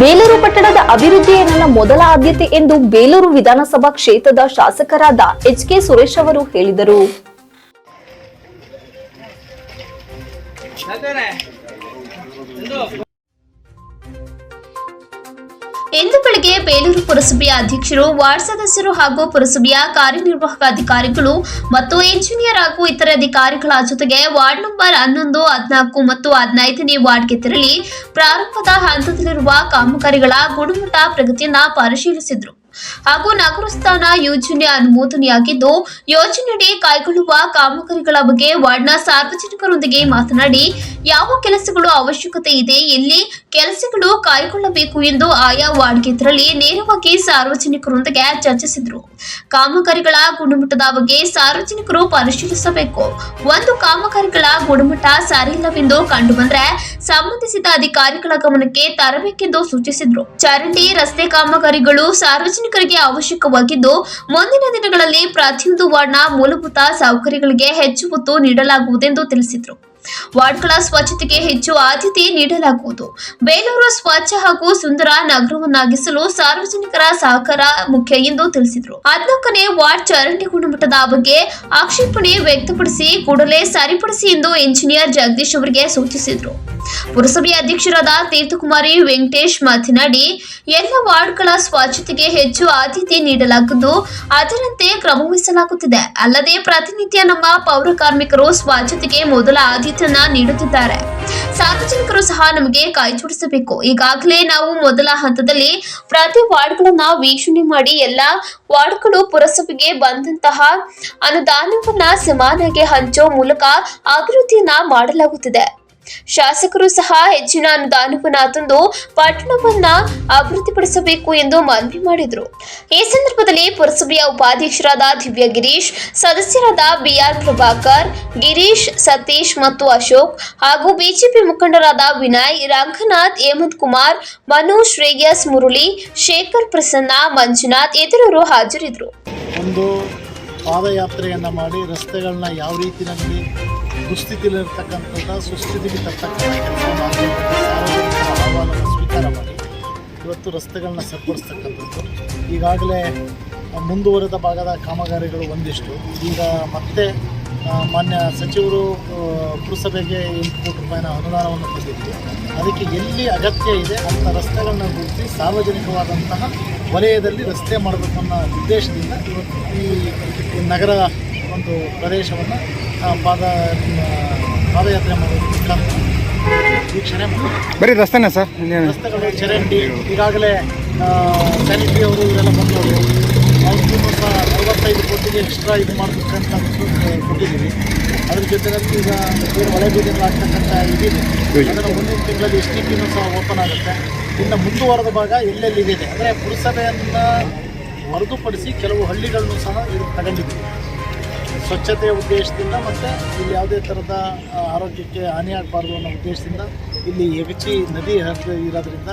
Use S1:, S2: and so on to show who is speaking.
S1: ಬೇಲೂರು ಪಟ್ಟಣದ ಅಭಿವೃದ್ಧಿಯೇ ನನ್ನ ಮೊದಲ ಆದ್ಯತೆ ಎಂದು ಬೇಲೂರು ವಿಧಾನಸಭಾ ಕ್ಷೇತ್ರದ ಶಾಸಕರಾದ ಎಚ್ ಕೆ ಸುರೇಶ್ ಅವರು ಹೇಳಿದರು.
S2: ಇಂದು ಬೆಳಗ್ಗೆ ಬೇಲೂರು ಪುರಸಭೆಯ ಅಧ್ಯಕ್ಷರು, ವಾರ್ಡ್ ಸದಸ್ಯರು ಹಾಗೂ ಪುರಸಭೆಯ ಕಾರ್ಯನಿರ್ವಾಹಕ ಅಧಿಕಾರಿಗಳು ಮತ್ತು ಇಂಜಿನಿಯರ್ ಹಾಗೂ ಇತರ ಅಧಿಕಾರಿಗಳ ಜೊತೆಗೆ ವಾರ್ಡ್ ನಂಬರ್ ಹನ್ನೊಂದು, ಹದಿನಾಲ್ಕು ಮತ್ತು ಹದಿನೈದನೇ ವಾರ್ಡ್ಗೆ ತೆರಳಿ ಪ್ರಾರಂಭದ ಹಂತದಲ್ಲಿರುವ ಕಾಮಗಾರಿಗಳ ಗುಣಮಟ್ಟ, ಪ್ರಗತಿಯನ್ನ ಪರಿಶೀಲಿಸಿದರು. ಹಾಗೂ ನಗರಸ್ಥಾನ ಯೋಜನೆ ಅನುಮೋದನೆಯಾಗಿದ್ದು, ಯೋಜನೆಯಡಿ ಕೈಗೊಳ್ಳುವ ಕಾಮಗಾರಿಗಳ ಬಗ್ಗೆ ವಾರ್ಡ್ನ ಸಾರ್ವಜನಿಕರೊಂದಿಗೆ ಮಾತನಾಡಿ, ಯಾವ ಕೆಲಸಗಳು ಅವಶ್ಯಕತೆ ಇದೆ, ಎಲ್ಲಿ ಕೆಲಸಗಳು ಕೈಗೊಳ್ಳಬೇಕು ಎಂದು ಆಯಾ ವಾರ್ಡ್ಗೆ ತೆರಳಿ ನೇರವಾಗಿ ಸಾರ್ವಜನಿಕರೊಂದಿಗೆ ಚರ್ಚಿಸಿದರು. ಕಾಮಗಾರಿಗಳ ಗುಣಮಟ್ಟದ ಬಗ್ಗೆ ಸಾರ್ವಜನಿಕರು ಪರಿಶೀಲಿಸಬೇಕು. ಒಂದು ಕಾಮಗಾರಿಗಳ ಗುಣಮಟ್ಟ ಸರಿಯಿಲ್ಲವೆಂದು ಕಂಡುಬಂದ್ರೆ, ಸಂಬಂಧಿಸಿದ ಅಧಿಕಾರಿಗಳ ಗಮನಕ್ಕೆ ತರಬೇಕೆಂದು ಸೂಚಿಸಿದರು. ಚರಂಡಿ ರಸ್ತೆ ಕಾಮಗಾರಿಗಳು ಸಾರ್ವಜನಿಕರಿಗೆ ಅವಶ್ಯಕವಾಗಿದ್ದು ಮುಂದಿನ ದಿನಗಳಲ್ಲಿ ಪ್ರತಿಯೊಂದು ವಾರ್ಡ್ನ ಮೂಲಭೂತ ಸೌಕರ್ಯಗಳಿಗೆ ಹೆಚ್ಚು ಒತ್ತು ನೀಡಲಾಗುವುದೆಂದು ತಿಳಿಸಿದರು. ವಾರ್ಡ್ಗಳ ಸ್ವಚ್ಛತೆಗೆ ಹೆಚ್ಚು ಆದ್ಯತೆ ನೀಡಲಾಗುವುದು. ಬೇಲೂರು ಸ್ವಚ್ಛ ಹಾಗೂ ಸುಂದರ ನಗರವನ್ನಾಗಿಸಲು ಸಾರ್ವಜನಿಕರ ಸಹಕಾರ ಮುಖ್ಯ ಎಂದು ತಿಳಿಸಿದರು. ಹದಿನಾಲ್ಕನೇ ವಾರ್ಡ್ ಚರಂಡಿ ಗುಣಮಟ್ಟದ ಬಗ್ಗೆ ಆಕ್ಷೇಪಣೆ ವ್ಯಕ್ತಪಡಿಸಿ ಕೂಡಲೇ ಸರಿಪಡಿಸಿ ಎಂದು ಇಂಜಿನಿಯರ್ ಜಗದೀಶ್ ಅವರಿಗೆ ಸೂಚಿಸಿದರು. ಪುರಸಭೆ ಅಧ್ಯಕ್ಷರಾದ ತೀರ್ಥಕುಮಾರಿ ವೆಂಕಟೇಶ್ ಮಾತನಾಡಿ, ಎಲ್ಲ ವಾರ್ಡ್ಗಳ ಸ್ವಚ್ಛತೆಗೆ ಹೆಚ್ಚು ಆದ್ಯತೆ ನೀಡಲಾಗಿದ್ದು ಅದರಂತೆ ಕ್ರಮವಹಿಸಲಾಗುತ್ತಿದೆ. ಅಲ್ಲದೆ ಪ್ರತಿನಿತ್ಯ ನಮ್ಮ ಪೌರ ಕಾರ್ಮಿಕರು ಸ್ವಚ್ಛತೆಗೆ ಮೊದಲ ಆದ್ಯತೆಯನ್ನ ನೀಡುತ್ತಿದ್ದಾರೆ. ಸಾರ್ವಜನಿಕರು ಸಹ ನಮಗೆ ಕೈ ಜೋಡಿಸಬೇಕು ಈಗಾಗಲೇ ನಾವು ಮೊದಲ ಹಂತದಲ್ಲಿ ಪ್ರತಿ ವಾರ್ಡ್ಗಳನ್ನ ವೀಕ್ಷಣೆ ಮಾಡಿ ಎಲ್ಲಾ ವಾರ್ಡ್ಗಳು ಪುರಸಭೆಗೆ ಬಂದಂತಹ ಅನುದಾನವನ್ನ ಸಮಾನಾಗಿ ಹಂಚೋ ಮೂಲಕ ಅಭಿವೃದ್ಧಿಯನ್ನ ಮಾಡಲಾಗುತ್ತಿದೆ. ಶಾಸಕರು ಸಹ ಹೆಚ್ಚಿನ ಅನುದಾನವನ್ನ ತಂದು ಪಟ್ಟಣವನ್ನ ಅಭಿವೃದ್ಧಿಪಡಿಸಬೇಕು ಎಂದು ಮನವಿ ಮಾಡಿದರು. ಈ ಸಂದರ್ಭದಲ್ಲಿ ಪುರಸಭೆಯ ಉಪಾಧ್ಯಕ್ಷರಾದ ದಿವ್ಯ ಗಿರೀಶ್, ಸದಸ್ಯರಾದ ಬಿಆರ್ ಪ್ರಭಾಕರ್, ಗಿರೀಶ್ ಸತೀಶ್ ಮತ್ತು ಅಶೋಕ್ ಹಾಗೂ ಬಿಜೆಪಿ ಮುಖಂಡರಾದ ವಿನಯ್, ರಂಗನಾಥ್, ಹೇಮಂತ್ ಕುಮಾರ್ ಮನು ಶ್ರೇಯಸ್ ಮುರಳಿ, ಶೇಖರ್ ಪ್ರಸನ್ನ, ಮಂಜುನಾಥ್ ಇತರರು ಹಾಜರಿದ್ದರು.
S3: ಪಾದಯಾತ್ರೆಯನ್ನು ಮಾಡಿ ರಸ್ತೆಗಳನ್ನ ಯಾವ ರೀತಿಯಲ್ಲಿ ದುಸ್ಥಿತಿಯಲ್ಲಿರ್ತಕ್ಕಂಥದ್ದು ಸುಸ್ಥಿತಿಗೆ ತರ್ತಕ್ಕಂಥ ಸಾರ್ವಜನಿಕರ ಅಹವಾಲನ್ನು ಸ್ವೀಕಾರ ಮಾಡಿ ಇವತ್ತು ರಸ್ತೆಗಳನ್ನ ಸರಿಪಡಿಸ್ತಕ್ಕಂಥದ್ದು. ಈಗಾಗಲೇ ಮುಂದುವರೆದ ಭಾಗದ ಕಾಮಗಾರಿಗಳು ಒಂದಿಷ್ಟು. ಈಗ ಮತ್ತೆ ಮಾನ್ಯ ಸಚಿವರು ಪುರಸಭೆಗೆ ಎಂಟು ಕೋಟಿ ರೂಪಾಯಿನ ಅನುದಾನವನ್ನು ಕೊಟ್ಟಿದ್ವಿ. ಅದಕ್ಕೆ ಎಲ್ಲಿ ಅಗತ್ಯ ಇದೆ ಅಂಥ ರಸ್ತೆಗಳನ್ನು ಗುರುತಿಸಿ ಸಾರ್ವಜನಿಕವಾದಂತಹ ವಲಯದಲ್ಲಿ ರಸ್ತೆ ಮಾಡಬೇಕು ಅನ್ನೋ ಉದ್ದೇಶದಿಂದ ಇವತ್ತು ಈ ನಗರ ಒಂದು ಪ್ರದೇಶವನ್ನು ಪಾದ ಪಾದಯಾತ್ರೆ ಮಾಡೋದಕ್ಕೆ ವೀಕ್ಷಣೆ
S4: ಬರೀ ರಸ್ತೆನಾ ಸರ್?
S3: ರಸ್ತೆಗಳು ಚರಂಡಿ ಈಗಾಗಲೇ ಸ್ಯಾನಿಟ್ರಿ ಅವರು ಇವರೆಲ್ಲ ಬಂದವರು. ಅವ್ರಿಗೂ ಸಹ ಅರವತ್ತೈದು ಕೋಟಿಗೆ ಎಕ್ಸ್ಟ್ರಾ ಇದು ಮಾಡಬೇಕಂತ ಕೊಟ್ಟಿದ್ದೀವಿ ಅದ್ರ ಜೊತೆಯಲ್ಲಿ ಈಗ ಬೇರೆ ಒಳ ಬೀದಿಗಳು ಆಗ್ತಕ್ಕಂಥ ಇದಿದೆ ಅದನ್ನು ಮುಂದಿನ ತಿಂಗಳಲ್ಲಿ ಎಸ್ ಟಿ ಪಿನೂ ಸಹ ಓಪನ್ ಆಗುತ್ತೆ. ಇನ್ನು ಮುಂದುವರೆದ ಭಾಗ ಎಲ್ಲೆಲ್ಲಿದೆ ಅಂದರೆ ಪುರಸಭೆಯನ್ನು ಹೊರತುಪಡಿಸಿ ಕೆಲವು ಹಳ್ಳಿಗಳನ್ನು ಸಹ ಇದು ತಗೊಂಡಿದ್ದೀವಿ ಸ್ವಚ್ಛತೆಯ ಉದ್ದೇಶದಿಂದ ಮತ್ತು ಇಲ್ಲಿ ಯಾವುದೇ ಥರದ ಆರೋಗ್ಯಕ್ಕೆ ಹಾನಿಯಾಗಬಾರ್ದು ಅನ್ನೋ ಉದ್ದೇಶದಿಂದ ಇಲ್ಲಿ ಹೆಗಚಿ ನದಿ ಹರಿದು ಇರೋದ್ರಿಂದ